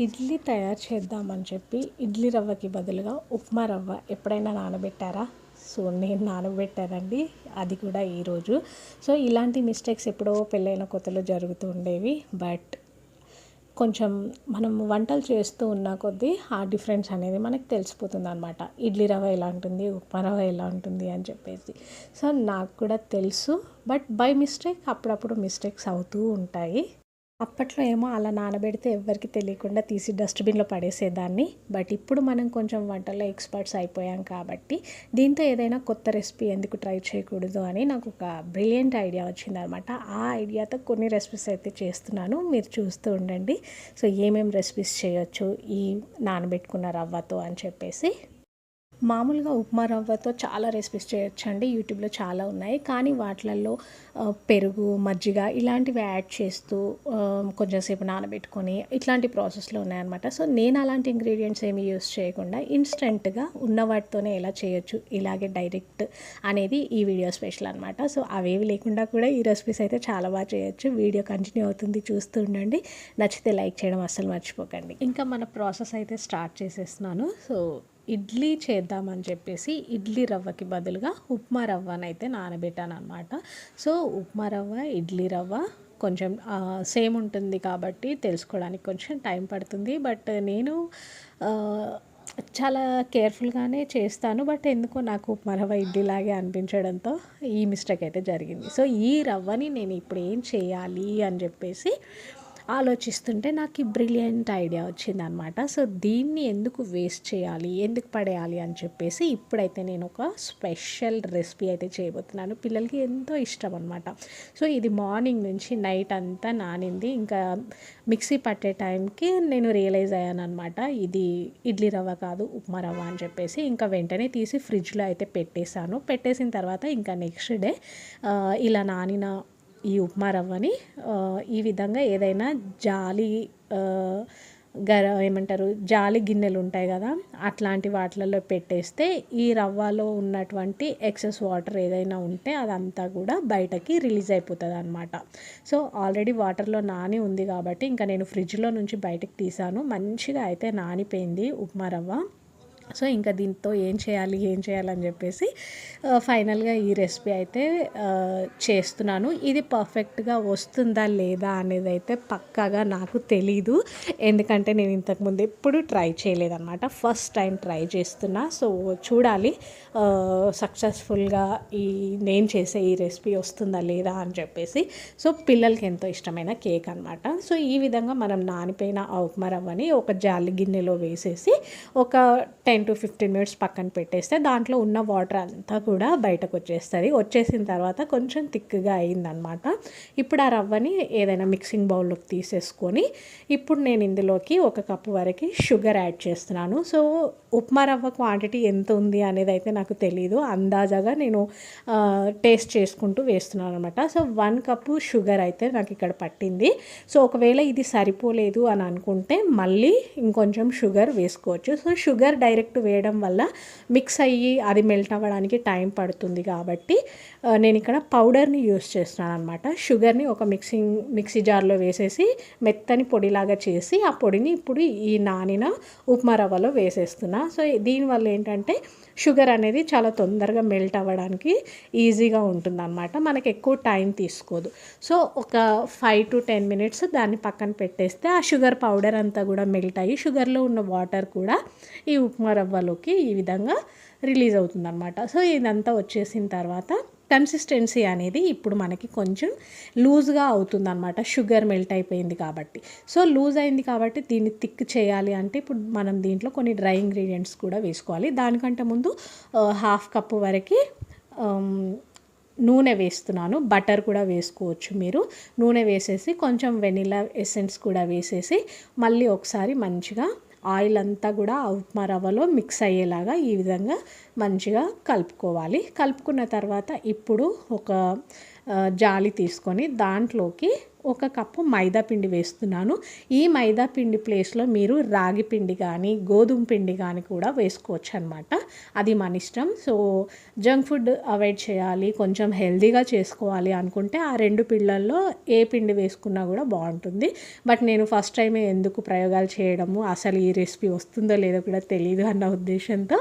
ఇడ్లీ తయారు చేద్దామని చెప్పి ఇడ్లీ రవ్వకి బదులుగా ఉప్మా రవ్వ ఎప్పుడైనా నానబెట్టారా? సో నేను నానబెట్టానండి. అది కూడా ఈరోజు సో ఇలాంటి మిస్టేక్స్ ఎప్పుడో పెళ్ళైన కొత్తలో జరుగుతూ ఉండేవి. బట్ కొంచెం మనం వంటలు చేస్తూ ఉన్న కొద్దీ ఆ డిఫరెన్స్ అనేది మనకు తెలిసిపోతుంది అనమాట ఇడ్లీ రవ్వ ఎలా ఉంటుంది? ఉప్మా రవ్వ ఎలా ఉంటుంది? అని చెప్పేసి. సో నాకు కూడా తెలుసు. బట్ బై మిస్టేక్ అప్పుడప్పుడు మిస్టేక్స్ అవుతూ ఉంటాయి. అప్పట్లో ఏమో అలా నానబెడితే ఎవరికి తెలియకుండా తీసి డస్ట్బిన్లో పడేసేదాన్ని. బట్ ఇప్పుడు మనం కొంచెం వంటల్లో ఎక్స్పర్ట్స్ అయిపోయాం కాబట్టి దీంతో ఏదైనా కొత్త రెసిపీ ఎందుకు ట్రై చేయకూడదు అని నాకు ఒక బ్రిలియంట్ ఐడియా వచ్చిందనమాట. ఆ ఐడియాతో కొన్ని రెసిపీస్ అయితే చేస్తున్నాను. మీరు చూస్తూ ఉండండి. సో ఏమేమి రెసిపీస్ చేయొచ్చు? ఈ నానబెట్టుకున్న రవ్వతో అని చెప్పేసి మామూలుగా ఉప్మా రవ్వతో చాలా రెసిపీస్ చేయొచ్చండి. యూట్యూబ్లో చాలా ఉన్నాయి. కానీ వాటిలలో పెరుగు మజ్జిగ ఇలాంటివి యాడ్ చేస్తూ కొంచెంసేపు నానబెట్టుకొని ఇట్లాంటి ప్రాసెస్లో ఉన్నాయన్నమాట. సో నేను అలాంటి ఇంగ్రీడియంట్స్ ఏమి యూస్ చేయకుండా ఇన్స్టెంట్గా ఉన్న వాటితోనే ఎలా చేయొచ్చు ఇలాగే డైరెక్ట్ అనేది ఈ వీడియో స్పెషల్ అనమాట సో అవేవి లేకుండా కూడా ఈ రెసిపీస్ అయితే చాలా బాగా చేయొచ్చు. వీడియో కంటిన్యూ అవుతుంది చూస్తూ ఉండండి. నచ్చితే లైక్ చేయడం అస్సలు మర్చిపోకండి. ఇంకా మన ప్రాసెస్ అయితే స్టార్ట్ చేసేస్తున్నాను. సో ఇడ్లీ చేద్దామని చెప్పేసి ఇడ్లీ రవ్వకి బదులుగా ఉప్మా రవ్వనైతే నానబెట్టాను అనమాట సో ఉప్మా రవ్వ ఇడ్లీ రవ్వ కొంచెం సేమ్ ఉంటుంది కాబట్టి తెలుసుకోవడానికి కొంచెం టైం పడుతుంది. బట్ నేను చాలా కేర్ఫుల్గానే చేస్తాను. బట్ ఎందుకో నాకు ఉప్మా రవ్వ ఇడ్లీలాగే అనిపించడంతో ఈ మిస్టేక్ అయితే జరిగింది. సో ఈ రవ్వని నేను ఇప్పుడు ఏం చేయాలి అని చెప్పేసి ఆలోచిస్తుంటే నాకు ఈ బ్రిలియంట్ ఐడియా వచ్చిందనమాట సో దీన్ని ఎందుకు వేస్ట్ చేయాలి? ఎందుకు పడేయాలి అని చెప్పేసి ఇప్పుడైతే నేను ఒక స్పెషల్ రెసిపీ అయితే చేయబోతున్నాను. పిల్లలకి ఎంతో ఇష్టం అనమాట సో ఇది మార్నింగ్ నుంచి నైట్ అంతా నానింది. ఇంకా మిక్సీ పట్టే టైంకి నేను రియలైజ్ అయ్యాను అనమాట ఇది ఇడ్లీ రవ్వ కాదు ఉప్మా రవ్వ అని చెప్పేసి. ఇంకా వెంటనే తీసి ఫ్రిడ్జ్లో అయితే పెట్టేశాను. పెట్టేసిన తర్వాత ఇంకా నెక్స్ట్ డే ఇలా నానిన ఈ ఉప్మా రవ్వని ఈ విధంగా ఏదైనా జాలి గర ఏమంటారు జాలి గిన్నెలు ఉంటాయి కదా అట్లాంటి వాటిలలో పెట్టేస్తే ఈ రవ్వలో ఉన్నటువంటి ఎక్సెస్ వాటర్ ఏదైనా ఉంటే అదంతా కూడా బయటకి రిలీజ్ అయిపోతుంది అనమాట సో ఆల్రెడీ వాటర్లో నాని ఉంది కాబట్టి ఇంకా నేను ఫ్రిడ్జ్లో నుంచి బయటకు తీసాను. మంచిగా అయితే నానిపోయింది ఉప్మా రవ్వ. సో ఇంకా దీంతో ఏం చేయాలి ఏం చేయాలని చెప్పేసి ఫైనల్గా ఈ రెసిపీ అయితే చేస్తున్నాను. ఇది పర్ఫెక్ట్గా వస్తుందా లేదా అనేది అయితే పక్కాగా నాకు తెలీదు. ఎందుకంటే నేను ఇంతకుముందు ఎప్పుడు ట్రై చేయలేదన్నమాట. ఫస్ట్ టైం ట్రై చేస్తున్నా. సో చూడాలి సక్సెస్ఫుల్గా ఈ నేను చేసే ఈ రెసిపీ వస్తుందా లేదా అని చెప్పేసి. సో పిల్లలకి ఎంతో ఇష్టమైన కేక్ అనమాట సో ఈ విధంగా మనం నానిపోయిన ఉప్మా రవ్వని ఒక జాలి గిన్నెలో వేసేసి ఒక టెన్ టు ఫిఫ్టీన్ మినిట్స్ పక్కన పెట్టేస్తే దాంట్లో ఉన్న వాటర్ అంతా కూడా బయటకు వచ్చేస్తుంది. వచ్చేసిన తర్వాత కొంచెం థిక్గా అయిందనమాట ఇప్పుడు ఆ రవ్వని ఏదైనా మిక్సింగ్ బౌల్లోకి తీసేసుకొని ఇప్పుడు నేను ఇందులోకి ఒక కప్పు వరకు షుగర్ యాడ్ చేస్తున్నాను. సో ఉప్మా రవ్వ క్వాంటిటీ ఎంత ఉంది అనేది అయితే నాకు తెలియదు అందాజాగా నేను టేస్ట్ చేసుకుంటూ వేస్తున్నాను అనమాట సో వన్ కప్పు షుగర్ అయితే నాకు ఇక్కడ పట్టింది. సో ఒకవేళ ఇది సరిపోలేదు అని అనుకుంటే మళ్ళీ ఇంకొంచెం షుగర్ వేసుకోవచ్చు. సో షుగర్ డైరెక్ట్ వేయడం వల్ల మిక్స్ అయ్యి అది మెల్ట్ అవ్వడానికి టైం పడుతుంది కాబట్టి నేను ఇక్కడ పౌడర్ని యూస్ చేస్తున్నాను అనమాట షుగర్ని ఒక మిక్సింగ్ మిక్సీ జార్లో వేసేసి మెత్తని పొడిలాగా చేసి ఆ పొడిని ఇప్పుడు ఈ నానిన ఉప్మా రవ్వలో వేసేస్తున్నా. సో దీనివల్ల ఏంటంటే షుగర్ అనేది చాలా తొందరగా మెల్ట్ అవ్వడానికి ఈజీగా ఉంటుంది అనమాట మనకి ఎక్కువ టైం తీసుకోదు. సో ఒక ఫైవ్ టు టెన్ మినిట్స్ దాన్ని పక్కన పెట్టేస్తే ఆ షుగర్ పౌడర్ అంతా కూడా మెల్ట్ అయ్యి షుగర్లో ఉన్న వాటర్ కూడా ఈ ఉప్మా రవ్వలోకి ఈ విధంగా రిలీజ్ అవుతుందన్నమాట. సో ఇదంతా వచ్చేసిన తర్వాత కన్సిస్టెన్సీ అనేది ఇప్పుడు మనకి కొంచెం లూజ్గా అవుతుందన్నమాట. షుగర్ మెల్ట్ అయిపోయింది కాబట్టి. సో లూజ్ అయింది కాబట్టి దీన్ని థిక్ చేయాలి అంటే ఇప్పుడు మనం దీంట్లో కొన్ని డ్రై ఇంగ్రీడియంట్స్ కూడా వేసుకోవాలి. దానికంటే ముందు హాఫ్ కప్పు వరకు నూనె వేస్తున్నాను. బటర్ కూడా వేసుకోవచ్చు మీరు. నూనె వేసేసి కొంచెం వెనిలా ఎసెన్స్ కూడా వేసేసి మళ్ళీ ఒకసారి మంచిగా ఆయిల్ అంతా కూడా ఉప్మా రవ్వలో మిక్స్ అయ్యేలాగా ఈ విధంగా మంచిగా కలుపుకోవాలి. కలుపుకున్న తర్వాత ఇప్పుడు ఒక జాలి తీసుకొని దాంట్లోకి ఒక కప్పు మైదా పిండి వేస్తున్నాను. ఈ మైదా పిండి ప్లేస్లో మీరు రాగి పిండి కానీ గోధుమ పిండి కానీ కూడా వేసుకోవచ్చు అనమాట అది మన ఇష్టం. సో జంక్ ఫుడ్ అవాయిడ్ చేయాలి కొంచెం హెల్దీగా చేసుకోవాలి అనుకుంటే ఆ రెండు పిల్లల్లో ఏ పిండి వేసుకున్నా కూడా బాగుంటుంది. బట్ నేను ఫస్ట్ టైమే ఎందుకు ప్రయోగాలు చేయడము అసలు ఈ రెసిపీ వస్తుందో లేదో కూడా తెలియదు అన్న ఉద్దేశంతో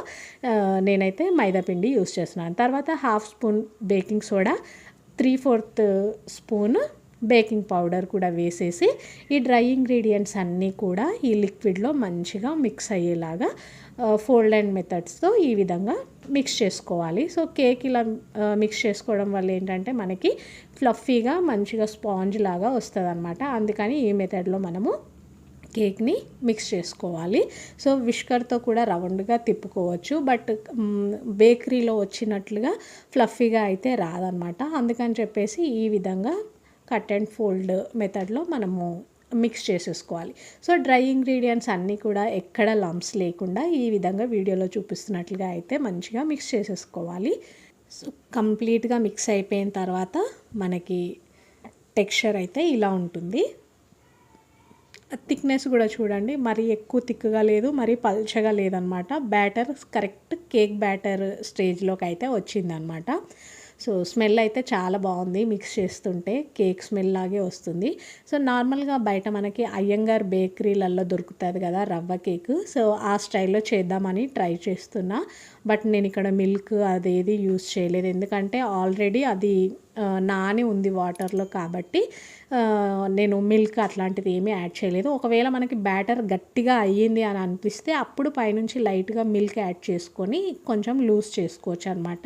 నేనైతే మైదా పిండి యూస్ చేస్తున్నాను. తర్వాత half spoon baking soda three fourth spoon baking powder కూడా వేసేసి ఈ డ్రై ఇంగ్రీడియంట్స్ అన్నీ కూడా ఈ లిక్విడ్లో మంచిగా మిక్స్ అయ్యేలాగా ఫోల్డ్ అండ్ మెథడ్స్తో ఈ విధంగా మిక్స్ చేసుకోవాలి. సో కేక్ ఇలా మిక్స్ చేసుకోవడం వల్ల ఏంటంటే మనకి ఫ్లఫీగా మంచిగా స్పాంజ్ లాగా వస్తుంది అనమాట అందుకని ఈ మెథడ్లో మనము కేక్ని మిక్స్ చేసుకోవాలి. సో విష్కర్తో కూడా రౌండ్గా తిప్పుకోవచ్చు. బట్ బేకరీలో వచ్చినట్లుగా ఫ్లఫీగా అయితే రాదనమాట అందుకని చెప్పేసి ఈ విధంగా కట్ అండ్ ఫోల్డ్ మెథడ్లో మనము మిక్స్ చేసేసుకోవాలి. సో డ్రై ఇంగ్రీడియంట్స్ అన్నీ కూడా ఎక్కడ లంప్స్ లేకుండా ఈ విధంగా వీడియోలో చూపిస్తున్నట్లుగా అయితే మంచిగా మిక్స్ చేసేసుకోవాలి. సో కంప్లీట్గా మిక్స్ అయిపోయిన తర్వాత మనకి టెక్స్చర్ అయితే ఇలా ఉంటుంది. థిక్నెస్ కూడా చూడండి మరీ ఎక్కువ థిక్గా లేదు మరీ పల్చగా లేదనమాట. బ్యాటర్ కరెక్ట్ కేక్ బ్యాటర్ స్టేజ్లోకి అయితే వచ్చిందనమాట. సో స్మెల్ అయితే చాలా బాగుంది మిక్స్ చేస్తుంటే కేక్ స్మెల్ లాగే వస్తుంది. సో నార్మల్గా బయట మనకి అయ్యంగార్ బేకరీలలో దొరుకుతుంది కదా రవ్వ కేక్. సో ఆ స్టైల్లో చేద్దామని ట్రై చేస్తున్నా. బట్ నేను ఇక్కడ మిల్క్ అదేది యూస్ చేయలేదు. ఎందుకంటే ఆల్రెడీ అది నాని ఉంది వాటర్లో కాబట్టి నేను మిల్క్ అట్లాంటిది ఏమీ యాడ్ చేయలేదు. ఒకవేళ మనకి బ్యాటర్ గట్టిగా అయ్యింది అని అనిపిస్తే అప్పుడు పైనుంచి లైట్గా మిల్క్ యాడ్ చేసుకొని కొంచెం లూజ్ చేసుకోవచ్చు అనమాట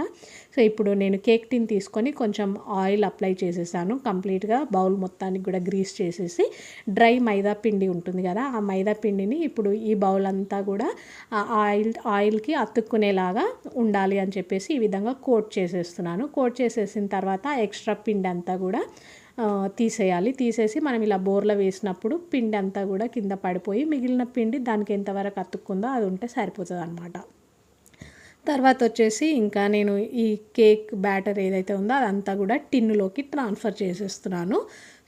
సో ఇప్పుడు నేను కేక్ టిన్ తీసుకొని కొంచెం ఆయిల్ అప్లై చేసేసాను. కంప్లీట్గా బౌల్ మొత్తానికి కూడా గ్రీస్ చేసేసి డ్రై మైదా పిండి ఉంటుంది కదా ఆ మైదా పిండిని ఇప్పుడు ఈ బౌల్ అంతా కూడా ఆయిల్ ఆయిల్కి అతుక్కునేలాగా ఉండాలి అని చెప్పేసి ఈ విధంగా కోట్ చేసేస్తున్నాను. కోట్ చేసేసిన తర్వాత ఎక్స్ట్రా పిండి అంతా కూడా తీసేయాలి. తీసేసి మనం ఇలా బోర్లో వేసినప్పుడు పిండి అంతా కూడా కింద పడిపోయి మిగిలిన పిండి దానికి ఎంతవరకు అతుక్కుందో అది ఉంటే సరిపోతుంది అనమాట తర్వాత వచ్చేసి ఇంకా నేను ఈ కేక్ బ్యాటర్ ఏదైతే ఉందో అదంతా కూడా టిన్నులోకి ట్రాన్స్ఫర్ చేసేస్తున్నాను.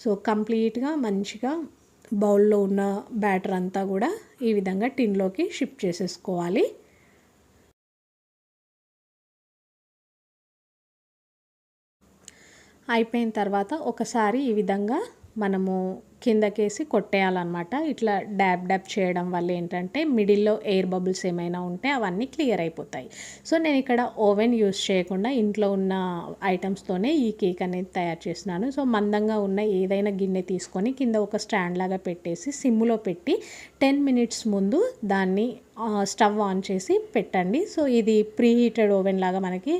సో కంప్లీట్గా మంచిగా బౌల్లో ఉన్న బ్యాటర్ అంతా కూడా ఈ విధంగా టిన్లోకి షిఫ్ట్ చేసేసుకోవాలి. అయిపోయిన తర్వాత ఒకసారి ఈ విధంగా మనము కిందకేసి కొట్టేయాలన్నమాట. ఇట్లా డ్యాబ్ డ్యాబ్ చేయడం వల్ల ఏంటంటే మిడిల్లో ఎయిర్ బబుల్స్ ఏమైనా ఉంటే అవన్నీ క్లియర్ అయిపోతాయి. సో నేను ఇక్కడ ఓవెన్ యూస్ చేయకుండా ఇంట్లో ఉన్న ఐటమ్స్తోనే ఈ కేక్ అనేది తయారు చేస్తున్నాను. సో మందంగా ఉన్న ఏదైనా గిన్నె తీసుకొని కింద ఒక స్టాండ్ లాగా పెట్టేసి సిమ్లో పెట్టి టెన్ మినిట్స్ ముందు దాన్ని స్టవ్ ఆన్ చేసి పెట్టండి. సో ఇది ప్రీ హీటెడ్ ఓవెన్ లాగా మనకి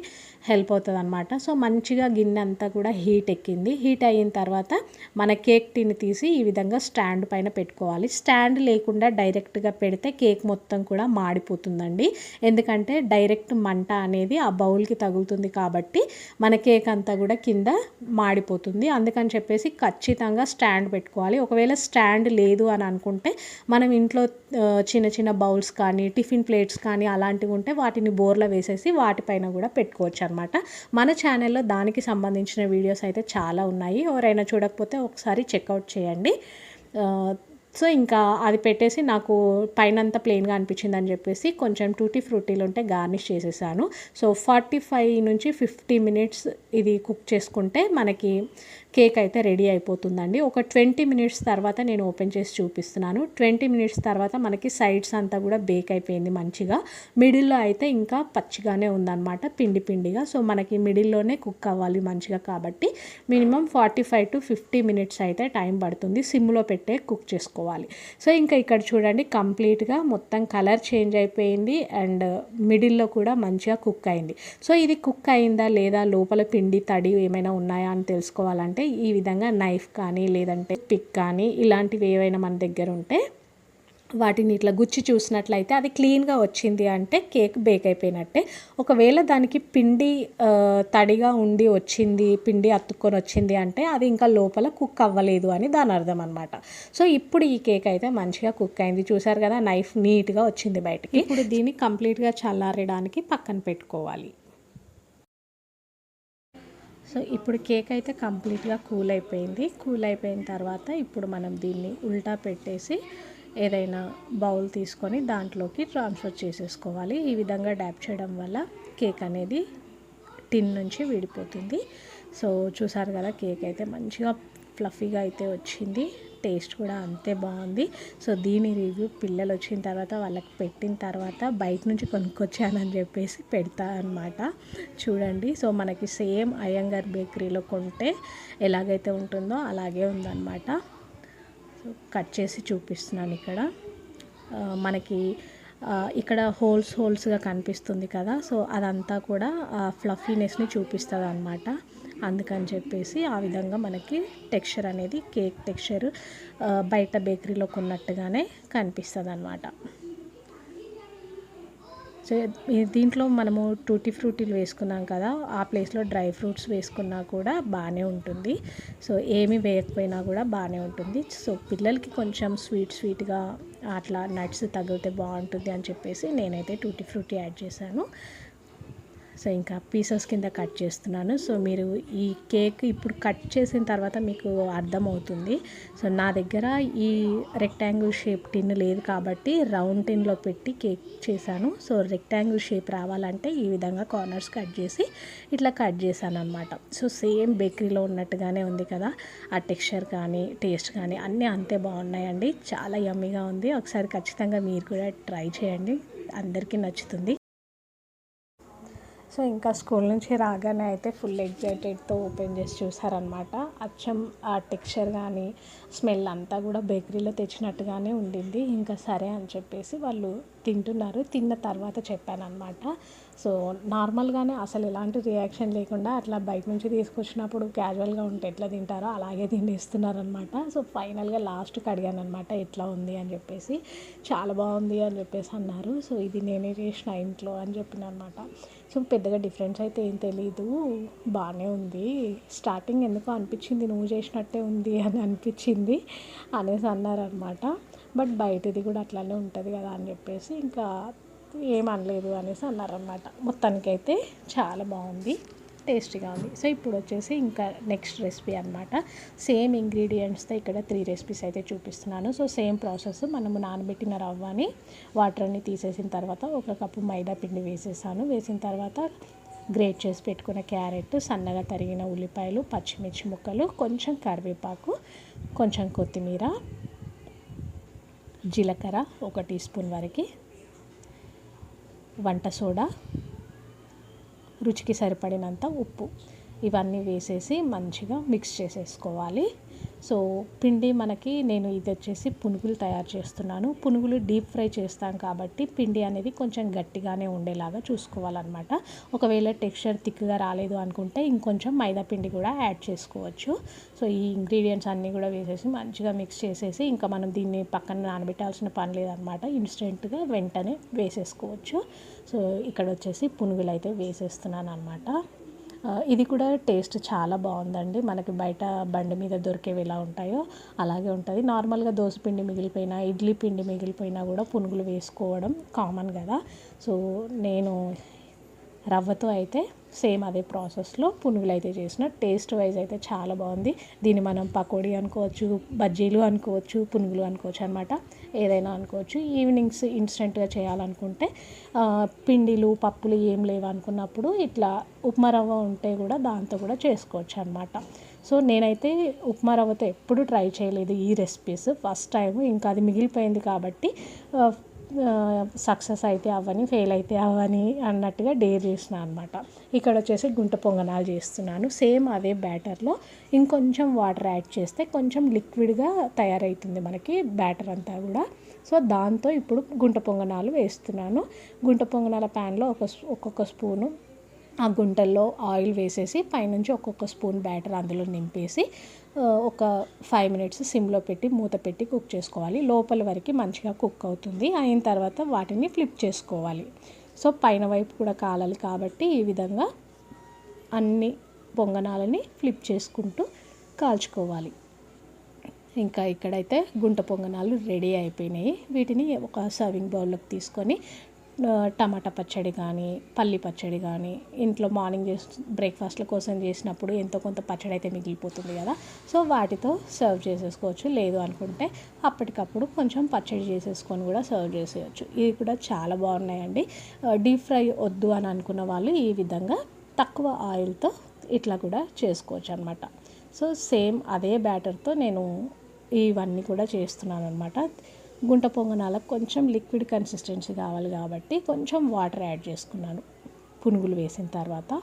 హెల్ప్ అవుతుంది అనమాట సో మంచిగా గిన్నె అంతా కూడా హీట్ ఎక్కింది. హీట్ అయిన తర్వాత మన కేక్ టిన్ తీసి ఈ విధంగా స్టాండ్ పైన పెట్టుకోవాలి. స్టాండ్ లేకుండా డైరెక్ట్గా పెడితే కేక్ మొత్తం కూడా మాడిపోతుందండి. ఎందుకంటే డైరెక్ట్ మంట అనేది ఆ బౌల్కి తగులుతుంది కాబట్టి మన కేక్ అంతా కూడా కింద మాడిపోతుంది. అందుకని చెప్పేసి ఖచ్చితంగా స్టాండ్ పెట్టుకోవాలి. ఒకవేళ స్టాండ్ లేదు అని అనుకుంటే మనం ఇంట్లో చిన్న చిన్న బౌల్స్ కానీ టిఫిన్ ప్లేట్స్ కానీ అలాంటివి ఉంటే వాటిని బోర్లో వేసేసి వాటిపైన కూడా పెట్టుకోవచ్చు అనమాట మన ఛానల్లో దానికి సంబంధించిన వీడియోస్ అయితే చాలా ఉన్నాయి. ఎవరైనా చూడకపోతే ఒకసారి చెక్అవుట్ చేయండి. సో ఇంకా అది పెట్టేసి నాకు పైన అంతా ప్లెయిన్గా అనిపించింది అని చెప్పేసి కొంచెం టూటీ ఫ్రూటీలు ఉంటే గార్నిష్ చేసేసాను. సో ఫార్టీ ఫైవ్ నుంచి ఫిఫ్టీ మినిట్స్ ఇది కుక్ చేసుకుంటే మనకి కేక్ అయితే రెడీ అయిపోతుందండి. ఒక ట్వంటీ మినిట్స్ తర్వాత నేను ఓపెన్ చేసి చూపిస్తున్నాను. ట్వంటీ మినిట్స్ తర్వాత మనకి సైడ్స్ అంతా కూడా బేక్ అయిపోయింది మంచిగా. మిడిల్లో అయితే ఇంకా పచ్చిగానే ఉందన్నమాట పిండి పిండిగా. సో మనకి మిడిల్లోనే కుక్ అవ్వాలి మంచిగా కాబట్టి minimum forty five to fifty minutes అయితే టైం పడుతుంది సిమ్లో పెట్టే కుక్ చేసుకోవాలి. సో ఇంకా ఇక్కడ చూడండి కంప్లీట్గా మొత్తం కలర్ చేంజ్ అయిపోయింది అండ్ మిడిల్లో కూడా మంచిగా కుక్ అయింది. సో ఇది కుక్ అయిందా లేదా లోపల పిండి తడి ఏమైనా ఉన్నాయా అని తెలుసుకోవాలంటే ఈ విధంగా నైఫ్ కానీ లేదంటే పిక్ కానీ ఇలాంటివి ఏవైనా మన దగ్గర ఉంటే వాటిని ఇట్లా గుచ్చి చూసినట్లయితే అది క్లీన్గా వచ్చింది అంటే కేక్ బేక్ అయిపోయినట్టే. ఒకవేళ దానికి పిండి తడిగా ఉండి వచ్చింది పిండి అతుక్కొని వచ్చింది అంటే అది ఇంకా లోపల కుక్ అవ్వలేదు అని దాని అర్థం అనమాట సో ఇప్పుడు ఈ కేక్ అయితే మంచిగా కుక్ అయింది. చూసారు కదా నైఫ్ నీట్గా వచ్చింది బయటికి. ఇప్పుడు దీన్ని కంప్లీట్గా చల్లారడానికి పక్కన పెట్టుకోవాలి. సో ఇప్పుడు కేక్ అయితే కంప్లీట్గా కూల్ అయిపోయింది కూల్ అయిపోయిన తర్వాత ఇప్పుడు మనం దీన్ని ఉల్టా పెట్టేసి ఏదైనా బౌల్ తీసుకొని దాంట్లోకి ట్రాన్స్ఫర్ చేసేసుకోవాలి. ఈ విధంగా డ్యాప్ చేయడం వల్ల కేక్ అనేది టిన్ నుంచి విడిపోతుంది. సో చూసారు కదా కేక్ అయితే మంచిగా ఫ్లఫీగా అయితే వచ్చింది. టేస్ట్ కూడా అంతే బాగుంది. సో దీని రివ్యూ పిల్లలు వచ్చిన తర్వాత వాళ్ళకి పెట్టిన తర్వాత బయట నుంచి కొనుక్కొచ్చానని చెప్పేసి పెడతా అనమాట చూడండి. సో మనకి సేమ్ అయ్యంగార్ బేకరీలో కొంటే ఎలాగైతే ఉంటుందో అలాగే ఉందన్నమాట. సో కట్ చేసి చూపిస్తున్నాను ఇక్కడ. మనకి ఇక్కడ హోల్స్ హోల్స్గా కనిపిస్తుంది కదా. సో అదంతా కూడా ఫ్లఫీనెస్ని చూపిస్తుంది అనమాట అందుకని చెప్పేసి ఆ విధంగా మనకి టెక్స్చర్ అనేది కేక్ టెక్స్చర్ బయట బేకరీలో కొన్నట్టుగానే కనిపిస్తుంది అనమాట సో దీంట్లో మనము టూటీ ఫ్రూటీలు వేసుకున్నాం కదా ఆ ప్లేస్లో డ్రై ఫ్రూట్స్ వేసుకున్నా కూడా బాగానే ఉంటుంది. సో ఏమి వేయకపోయినా కూడా బాగానే ఉంటుంది. సో పిల్లలకి కొంచెం స్వీట్ స్వీట్గా అట్లా నట్స్ తగిలితే బాగుంటుంది అని చెప్పేసి నేనైతే టూటీ ఫ్రూటీ యాడ్ చేశాను. సో ఇంకా పీసెస్ కింద కట్ చేస్తున్నాను. సో మీరు ఈ కేక్ ఇప్పుడు కట్ చేసిన తర్వాత మీకు అర్థమవుతుంది. సో నా దగ్గర ఈ రెక్టాంగిల్ షేప్ టిన్ లేదు కాబట్టి రౌండ్ టిన్లో పెట్టి కేక్ చేశాను. సో రెక్టాంగిల్ షేప్ రావాలంటే ఈ విధంగా కార్నర్స్ కట్ చేసి ఇట్లా కట్ చేశాను అనమాట సో సేమ్ బేకరీలో ఉన్నట్టుగానే ఉంది కదా. ఆ టెక్స్చర్ కానీ టేస్ట్ కానీ అన్నీ అంతే బాగున్నాయండి. చాలా యమ్మీగా ఉంది. ఒకసారి ఖచ్చితంగా మీరు కూడా ట్రై చేయండి. అందరికీ నచ్చుతుంది. సో ఇంకా స్కూల్ నుంచి రాగానే అయితే ఫుల్ ఎగ్జైటెడ్తో ఓపెన్ చేసి చూసారనమాట అచ్చం ఆ టెక్స్చర్ కానీ స్మెల్ అంతా కూడా బేకరీలో తెచ్చినట్టుగానే ఉండింది. ఇంకా సరే అని చెప్పేసి వాళ్ళు తింటున్నారు. తిన్న తర్వాత చెప్పానమాట సో నార్మల్గానే అసలు ఎలాంటి రియాక్షన్ లేకుండా అట్లా బయట నుంచి తీసుకొచ్చినప్పుడు క్యాజువల్గా ఉంటే ఎట్లా తింటారో అలాగే తినేస్తున్నారనమాట సో ఫైనల్గా లాస్ట్కి అడిగానమాట ఎట్లా ఉంది? అని చెప్పేసి. చాలా బాగుంది అని చెప్పేసి అన్నారు. సో ఇది నేనే చేసిన ఇంట్లో అని చెప్పిన అనమాట సో పెద్దగా డిఫరెన్స్ అయితే ఏం తెలీదు. బాగానే ఉంది. స్టార్టింగ్ ఎందుకో అనిపించింది నువ్వు చేసినట్టే ఉంది అని అనిపించింది అనేసి అన్నారనమాట బట్ బయటది కూడా అట్లానే ఉంటుంది కదా అని చెప్పేసి ఇంకా ఏమనలేదు అనేసి అన్నారనమాట మొత్తానికైతే చాలా బాగుంది. టేస్టీగా ఉంది. సో ఇప్పుడు వచ్చేసి ఇంకా నెక్స్ట్ రెసిపీ అనమాట సేమ్ ఇంగ్రీడియంట్స్తో ఇక్కడ త్రీ రెసిపీస్ అయితే చూపిస్తున్నాను. సో సేమ్ ప్రాసెస్ మనము నానబెట్టిన రవ్వని వాటర్ అన్ని తీసేసిన తర్వాత ఒక కప్పు మైదా పిండి వేసేసాను. వేసిన తర్వాత గ్రేట్ చేసి పెట్టుకున్న క్యారెట్ సన్నగా తరిగిన ఉల్లిపాయలు పచ్చిమిర్చి ముక్కలు కొంచెం కరివేపాకు కొంచెం కొత్తిమీర జీలకర్ర ఒక టీ స్పూన్ వరకు వంట సోడా రుచికి సరిపడినంత ఉప్పు. ఇవన్నీ వేసేసి మంచిగా మిక్స్ చేసేసుకోవాలి. సో పిండి మనకి నేను ఇది వచ్చేసి పునుగులు తయారు చేస్తున్నాను. పునుగులు డీప్ ఫ్రై చేస్తాం కాబట్టి పిండి అనేది కొంచెం గట్టిగానే ఉండేలాగా చూసుకోవాలన్నమాట. ఒకవేళ టెక్స్చర్ థిక్గా రాలేదు అనుకుంటే ఇంకొంచెం మైదా పిండి కూడా యాడ్ చేసుకోవచ్చు. సో ఈ ఇంగ్రీడియంట్స్ అన్నీ కూడా వేసేసి మంచిగా మిక్స్ చేసేసి ఇంకా మనం దీన్ని పక్కన నానబెట్టాల్సిన పని లేదనమాట ఇన్స్టెంట్గా వెంటనే వేసేసుకోవచ్చు. సో ఇక్కడ వచ్చేసి పునుగులు అయితే వేసేస్తున్నాను అనమాట ఇది కూడా టేస్ట్ చాలా బాగుందండి. మనకి బయట బండి మీద దొరికేవి ఎలా ఉంటాయో అలాగే ఉంటుంది. నార్మల్గా దోశ పిండి మిగిలిపోయినా ఇడ్లీ పిండి మిగిలిపోయినా కూడా పునుగులు వేసుకోవడం కామన్ కదా. సో నేను రవ్వతో అయితే సేమ్ అదే ప్రాసెస్లో పునుగులు అయితే చేసిన. టేస్ట్ వైజ్ అయితే చాలా బాగుంది. దీన్ని మనం పకోడీ అనుకోవచ్చు బజ్జీలు అనుకోవచ్చు పునుగులు అనుకోవచ్చు అనమాట ఏదైనా అనుకోవచ్చు. ఈవినింగ్స్ ఇన్స్టెంట్గా చేయాలనుకుంటే పిండిలు పప్పులు ఏం లేవు అనుకున్నప్పుడు ఇట్లా ఉప్మా రవ్వ ఉంటే కూడా దాంతో కూడా చేసుకోవచ్చు అనమాట సో నేనైతే ఉప్మా రవ్వతో ఎప్పుడు ట్రై చేయలేదు ఈ రెసిపీస్. ఫస్ట్ టైం ఇంకా అది మిగిలిపోయింది కాబట్టి సక్సెస్ అయితే అవ్వని ఫెయిల్ అయితే అవ్వని అన్నట్టుగా డేర్ చేసిన అనమాట ఇక్కడ వచ్చేసి గుంట పొంగనాలు చేస్తున్నాను. సేమ్ అదే బ్యాటర్లో ఇంకొంచెం వాటర్ యాడ్ చేస్తే కొంచెం లిక్విడ్గా తయారవుతుంది మనకి బ్యాటర్ అంతా కూడా. సో దాంతో ఇప్పుడు గుంట పొంగనాలు వేస్తున్నాను. గుంట పొంగనాల ప్యాన్లో ఒక ఒక్కొక్క స్పూను ఆ గుంటల్లో ఆయిల్ వేసేసి పైనుంచి ఒక్కొక్క స్పూన్ బ్యాటర్ అందులో నింపేసి ఒక ఫైవ్ మినిట్స్ సిమ్లో పెట్టి మూత పెట్టి కుక్ చేసుకోవాలి. లోపల వరకు మంచిగా కుక్ అవుతుంది. అయిన తర్వాత వాటిని ఫ్లిప్ చేసుకోవాలి. సో పైన వైపు కూడా కాలాలి కాబట్టి ఈ విధంగా అన్ని పొంగనాలని ఫ్లిప్ చేసుకుంటూ కాల్చుకోవాలి. ఇంకా ఇక్కడైతే గుంట పొంగనాలు రెడీ అయిపోయినాయి. వీటిని ఒక సర్వింగ్ బౌల్లోకి తీసుకొని టమాటా పచ్చడి కానీ పల్లి పచ్చడి కానీ ఇంట్లో మార్నింగ్ చేసి బ్రేక్ఫాస్ట్ల కోసం చేసినప్పుడు ఎంతో కొంత పచ్చడి అయితే మిగిలిపోతుంది కదా. సో వాటితో సర్వ్ చేసేసుకోవచ్చు. లేదు అనుకుంటే అప్పటికప్పుడు కొంచెం పచ్చడి చేసేసుకొని కూడా సర్వ్ చేసేయచ్చు. ఇవి కూడా చాలా బాగున్నాయండి. డీప్ ఫ్రై వద్దు అని అనుకున్న వాళ్ళు ఈ విధంగా తక్కువ ఆయిల్తో ఇట్లా కూడా చేసుకోవచ్చు అనమాట సో సేమ్ అదే బ్యాటర్తో నేను ఇవన్నీ కూడా చేస్తున్నాను అనమాట గుంట పొంగనాలకు కొంచెం లిక్విడ్ కన్సిస్టెన్సీ కావాలి కాబట్టి కొంచెం వాటర్ యాడ్ చేసుకున్నాను. పునుగులు వేసిన తర్వాత.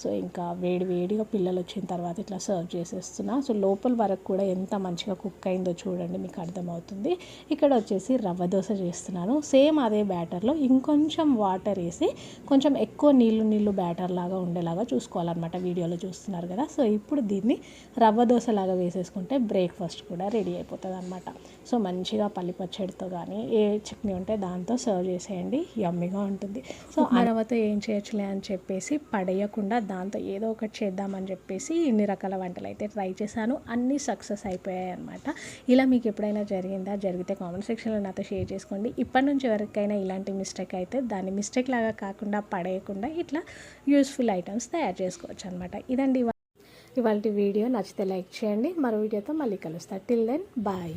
సో ఇంకా వేడి వేడిగా పిల్లలు వచ్చిన తర్వాత ఇట్లా సర్వ్ చేసేస్తున్నా. సో లోపల వరకు కూడా ఎంత మంచిగా కుక్ అయిందో చూడండి మీకు అర్థమవుతుంది. ఇక్కడ వచ్చేసి రవ్వ దోశ చేస్తున్నాను. సేమ్ అదే బ్యాటర్లో ఇంకొంచెం వాటర్ వేసి కొంచెం ఎక్కువ నీళ్ళు నీళ్ళు బ్యాటర్ లాగా ఉండేలాగా చూసుకోవాలన్నమాట. వీడియోలో చూస్తున్నారు కదా. సో ఇప్పుడు దీన్ని రవ్వ దోశ లాగా వేసేసుకుంటే బ్రేక్ఫాస్ట్ కూడా రెడీ అయిపోతుంది అనమాట సో మంచిగా పల్లి పచ్చడితో కానీ ఏ చట్నీ ఉంటే దాంతో సర్వ్ చేసేయండి. యమ్మీగా ఉంటుంది. సో ఆ రవ్వతో ఏం చేయొచ్చులే అని చెప్పేసి పడేయకుండా దాంతో ఏదో ఒకటి చేద్దామని చెప్పేసి ఇన్ని రకాల వంటలు అయితే ట్రై చేశాను. అన్నీ సక్సెస్ అయిపోయాయి అనమాట ఇలా మీకు ఎప్పుడైనా జరిగిందా? జరిగితే కామెంట్ సెక్షన్లో నాతో షేర్ చేసుకోండి. ఇప్పటి నుంచి ఎవరికైనా ఇలాంటి మిస్టేక్ అయితే దాన్ని మిస్టేక్ లాగా కాకుండా పడేయకుండా ఇట్లా యూస్ఫుల్ ఐటమ్స్ తయారు చేసుకోవచ్చు అనమాట ఇదండి ఇవాళ వీడియో. నచ్చితే లైక్ చేయండి. మరో వీడియోతో మళ్ళీ కలుస్తా. Till then bye.